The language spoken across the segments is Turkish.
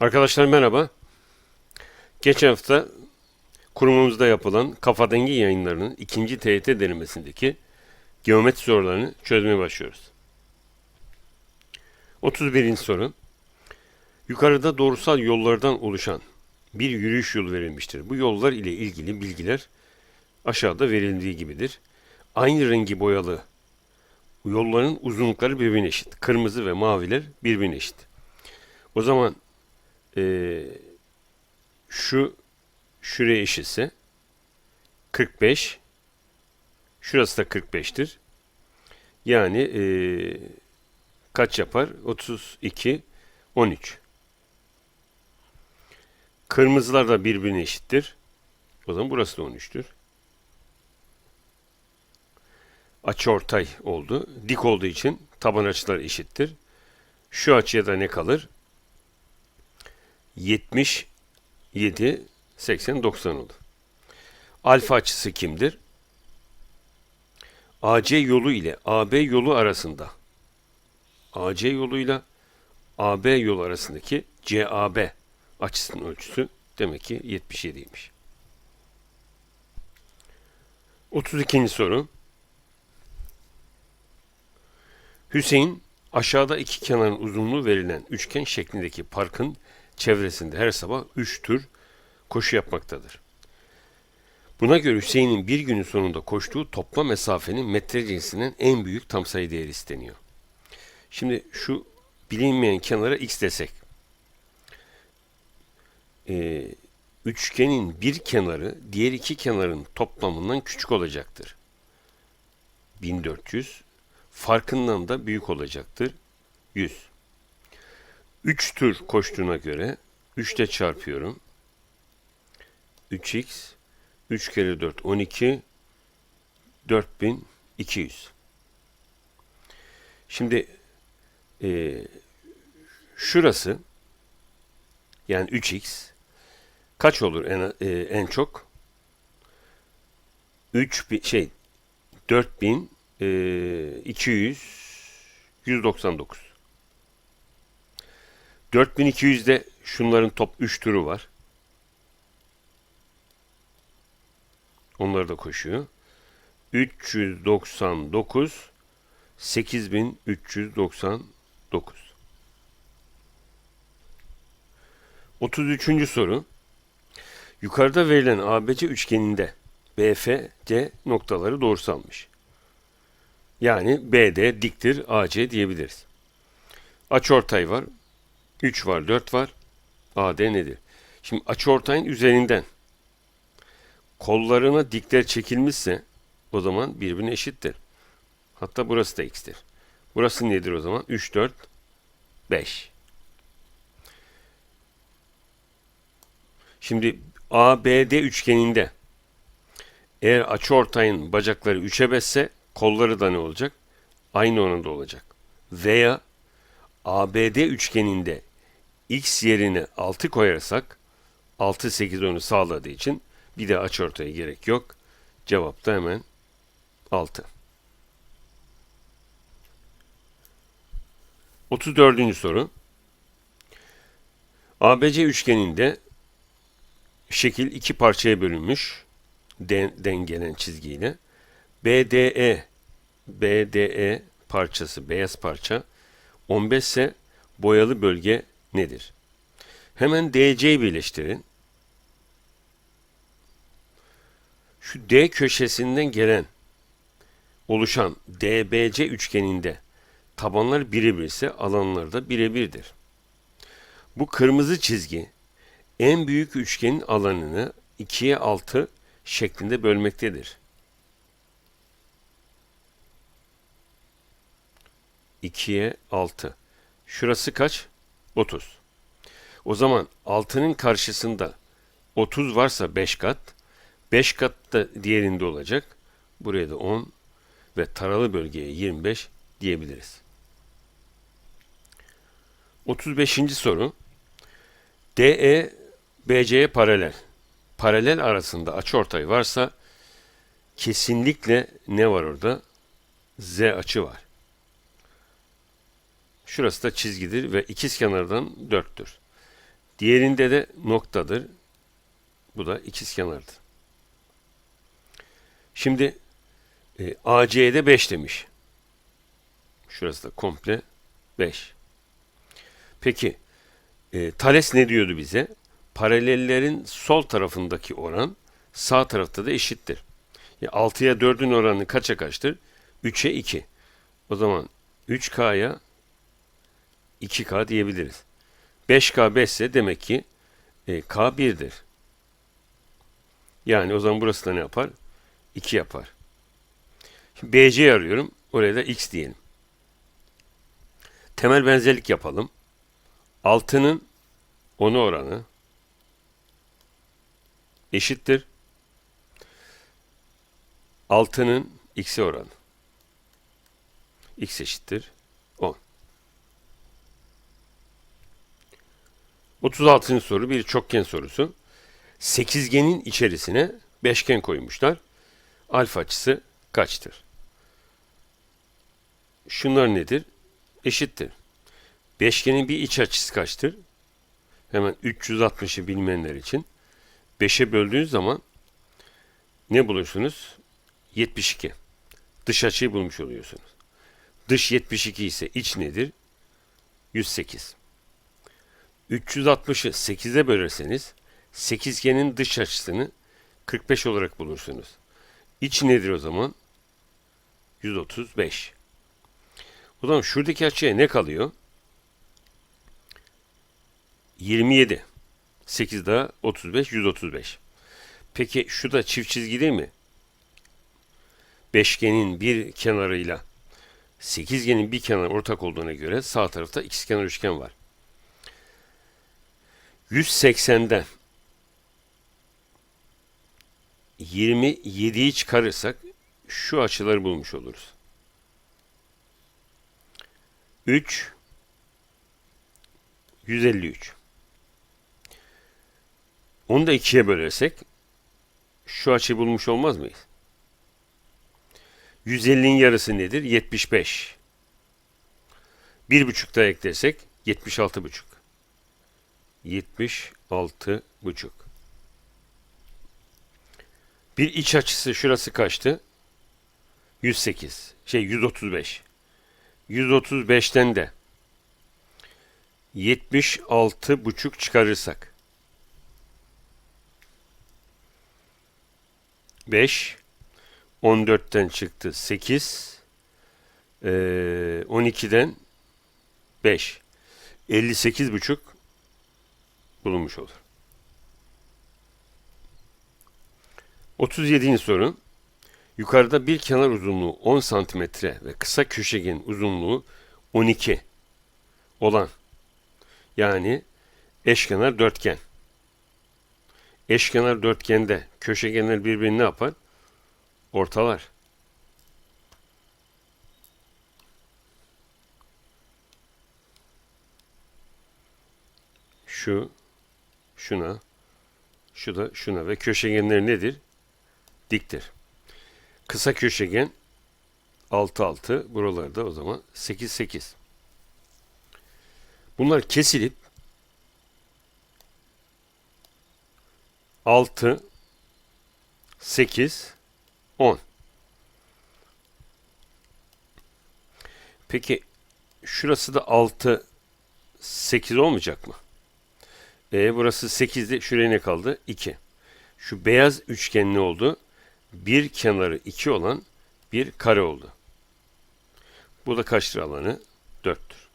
Arkadaşlar merhaba. Geçen hafta kurumumuzda yapılan Kafa Dengi yayınlarının ikinci TYT denemesindeki geometri sorularını çözmeye başlıyoruz. 31. soru. Yukarıda doğrusal yollardan oluşan bir yürüyüş yolu verilmiştir. Bu yollar ile ilgili bilgiler aşağıda verildiği gibidir. Aynı rengi boyalı yolların uzunlukları birbirine eşit. Kırmızı ve maviler birbirine eşit. O zaman ee, şu şuraya eşitse 45 şurası da 45'tir. Yani ee, kaç yapar? 32 13. Kırmızılar da birbirine eşittir. O zaman burası da 13'tür. Açıortay oldu. Dik olduğu için taban açılar eşittir. Şu açıya da ne kalır? 70, 7, 80, 90 oldu. Alfa açısı kimdir? AC yolu ile AB yolu arasında AC yoluyla AB yolu arasındaki CAB açısının ölçüsü demek ki 77'ymiş. 32. soru. Hüseyin aşağıda iki kenarın uzunluğu verilen üçgen şeklindeki parkın çevresinde her sabah 3 tür koşu yapmaktadır. Buna göre Hüseyin'in bir günün sonunda koştuğu toplam mesafenin metre cinsinden en büyük tam sayı değeri isteniyor. Şimdi şu bilinmeyen kenara x desek. Ee, üçgenin bir kenarı diğer iki kenarın toplamından küçük olacaktır. 1400 farkından da büyük olacaktır. 100. 3 tur koştuğuna göre 3 ile çarpıyorum. 3x 3 kere 4 12 4200. Şimdi e, şurası yani 3x kaç olur en, e, en çok? 3 şey 4200 199. 4200'de şunların top 3 turu var. Onları da koşuyor. 399 8399 33. soru. Yukarıda verilen ABC üçgeninde BFC noktaları doğrusalmış. Yani BD diktir AC diyebiliriz. Açıortay var. 3 var, 4 var. AD nedir? Şimdi açıortayın üzerinden kollarına dikler çekilmişse o zaman birbirine eşittir. Hatta burası da x'tir. Burası nedir o zaman? 3, 4, 5. Şimdi ABD üçgeninde eğer açıortayın bacakları 3'e besse kolları da ne olacak? Aynı oranda olacak. Veya ABD üçgeninde x yerine 6 koyarsak 6 8 10'u sağladığı için bir de aç ortaya gerek yok. Cevap da hemen 6. 34. soru. ABC üçgeninde şekil iki parçaya bölünmüş den, dengelen çizgiyle. BDE BDE parçası beyaz parça 15 ise boyalı bölge nedir? Hemen DC'yi birleştirin. Şu D köşesinden gelen oluşan DBC üçgeninde tabanlar birebir ise alanları da birebirdir. Bu kırmızı çizgi en büyük üçgenin alanını 2'ye 6 şeklinde bölmektedir. 2'ye 6. Şurası kaç? 30. O zaman 6'nın karşısında 30 varsa 5 kat, 5 kat da diğerinde olacak. Buraya da 10 ve taralı bölgeye 25 diyebiliriz. 35. soru. DE BC'ye paralel. Paralel arasında açıortay varsa kesinlikle ne var orada? Z açı var. Şurası da çizgidir ve ikiz kenardan 4'tür. Diğerinde de noktadır. Bu da ikizkenardır. Şimdi e, AC'de 5 demiş. Şurası da komple 5. Peki e, Thales ne diyordu bize? Paralellerin sol tarafındaki oran sağ tarafta da eşittir. Ya 6'ya 4'ün oranı kaça kaçtır? 3'e 2. O zaman 3K'ya 2K diyebiliriz. 5K 5 ise demek ki e, K 1'dir. Yani o zaman burası da ne yapar? 2 yapar. Şimdi BC arıyorum. Oraya da X diyelim. Temel benzerlik yapalım. 6'nın 10'u oranı eşittir. 6'nın x'e oranı. x eşittir 10. 36. soru bir çokgen sorusu. Sekizgenin içerisine beşgen koymuşlar. Alfa açısı kaçtır? Şunlar nedir? Eşittir. Beşgenin bir iç açısı kaçtır? Hemen 360'ı bilmeyenler için 5'e böldüğünüz zaman ne bulursunuz? 72. Dış açıyı bulmuş oluyorsunuz. Dış 72 ise iç nedir? 108. 360'ı 8'e bölerseniz sekizgenin dış açısını 45 olarak bulursunuz. İç nedir o zaman? 135. O zaman şuradaki açıya ne kalıyor? 27. 8 daha 35, 135. Peki şu da çift çizgi değil mi? Beşgenin bir kenarıyla sekizgenin bir kenarı ortak olduğuna göre sağ tarafta ikizkenar üçgen var. 180'den 27'yi çıkarırsak şu açıları bulmuş oluruz. 3 153 Onu da ikiye bölersek şu açıyı bulmuş olmaz mıyız? 150'nin yarısı nedir? 75. 1,5 da eklersek 76,5. 76,5. Bir iç açısı şurası kaçtı? 108. Şey 135. 135'ten de 76,5 çıkarırsak 5 14'ten çıktı 8 12'den 5 58,5 bulunmuş olur. 37. soru. Yukarıda bir kenar uzunluğu 10 santimetre ve kısa köşegen uzunluğu 12 olan yani eşkenar dörtgen. Eşkenar dörtgende köşegenler birbirini ne yapar? Ortalar. Şu, şuna, şu da şuna ve köşegenler nedir? Diktir. Kısa köşegen 6 6 buralarda o zaman 8 8. Bunlar kesilip 6 8 10. Peki şurası da 6 8 olmayacak mı? E burası 8'di. Şuraya ne kaldı? 2. Şu beyaz üçgen ne oldu? Bir kenarı 2 olan bir kare oldu. Bu da kaçtır alanı? 4'tür.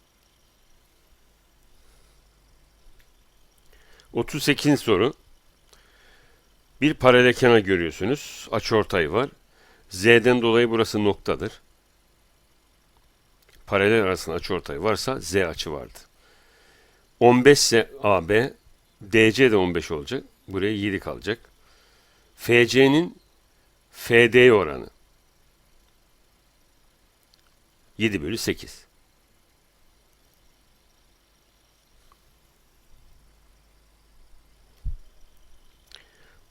38. soru. Bir paralel kenar görüyorsunuz. Açıortay var. Z'den dolayı burası noktadır. Paralel arasında açıortay varsa Z açı vardır. 15 ise AB, DC de 15 olacak. Buraya 7 kalacak. FC'nin FD oranı 7 bölü 8.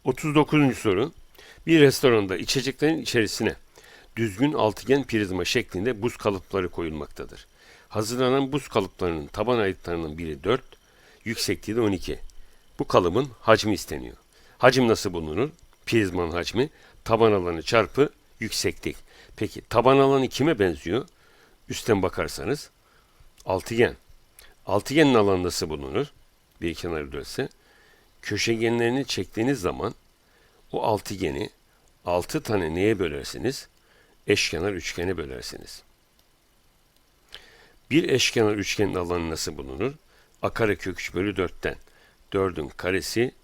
Otuz dokuzuncu soru. Bir restoranda içeceklerin içerisine düzgün altıgen prizma şeklinde buz kalıpları koyulmaktadır. Hazırlanan buz kalıplarının taban ayıtlarının biri 4, yüksekliği de 12. Bu kalıbın hacmi isteniyor. Hacim nasıl bulunur? Prizmanın hacmi taban alanı çarpı yükseklik. Peki taban alanı kime benziyor? Üstten bakarsanız altıgen. Altıgenin alanı nasıl bulunur? Bir kenarı dönse. Köşegenlerini çektiğiniz zaman o altıgeni 6 tane neye bölersiniz? Eşkenar üçgene bölersiniz. Bir eşkenar üçgenin alanı nasıl bulunur? A kök 3 bölü 4'ten. 4'ün karesi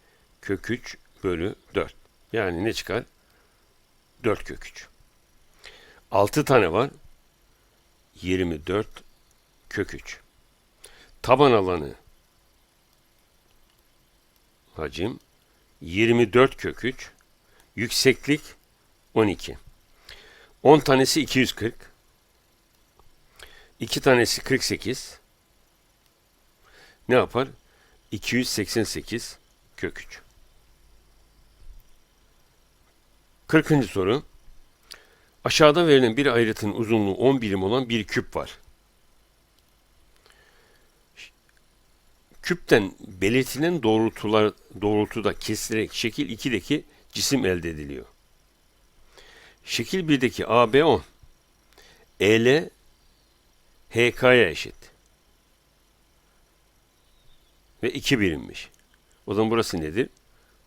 kök 3 bölü 4. Yani ne çıkar? 4 kök 3. 6 tane var. 24 kök 3. Taban alanı hacim 24 kök 3. Yükseklik 12. 10 tanesi 240. 2 tanesi 48. Ne yapar? 288 kök 3. 40. soru. Aşağıda verilen bir ayrıtın uzunluğu 10 birim olan bir küp var. Küpten belirtilen doğrultular doğrultuda kesilerek şekil 2'deki cisim elde ediliyor. Şekil 1'deki AB 10. EL HK'ya eşit. Ve 2 birimmiş. O zaman burası nedir?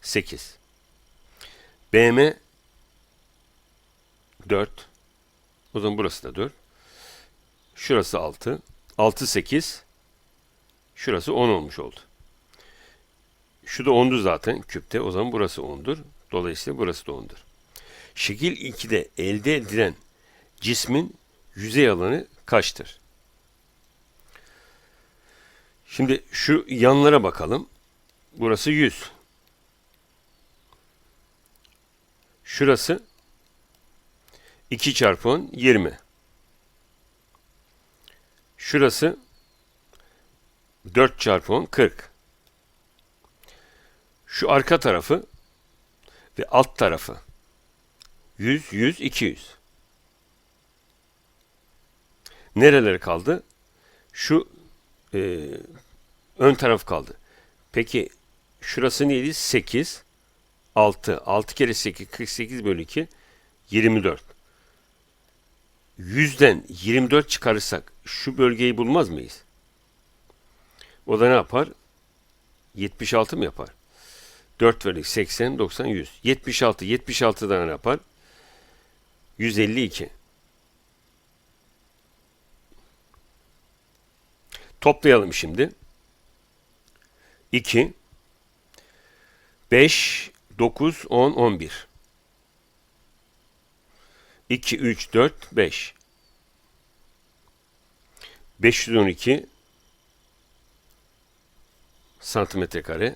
8. BM 4. O zaman burası da 4. Şurası 6. 6 8. Şurası 10 olmuş oldu. Şu da 10'du zaten küpte. O zaman burası 10'dur. Dolayısıyla burası da 10'dur. Şekil 2'de elde edilen cismin yüzey alanı kaçtır? Şimdi şu yanlara bakalım. Burası 100. Şurası 2 çarpı 10 20. Şurası 4 çarpı 10 40. Şu arka tarafı ve alt tarafı 100, 100, 200. Nereleri kaldı? Şu e, ön taraf kaldı. Peki şurası neydi? 8, 6. 6 kere 8, 48 bölü 2, 24. 100'den 24 çıkarırsak şu bölgeyi bulmaz mıyız? O da ne yapar? 76 mı yapar? 4 verdik 80, 90, 100. 76, 76'dan ne yapar? 152. Toplayalım şimdi. 2, 5, 9, 10, 11. 2, 3, 4, 5. 512 santimetre kare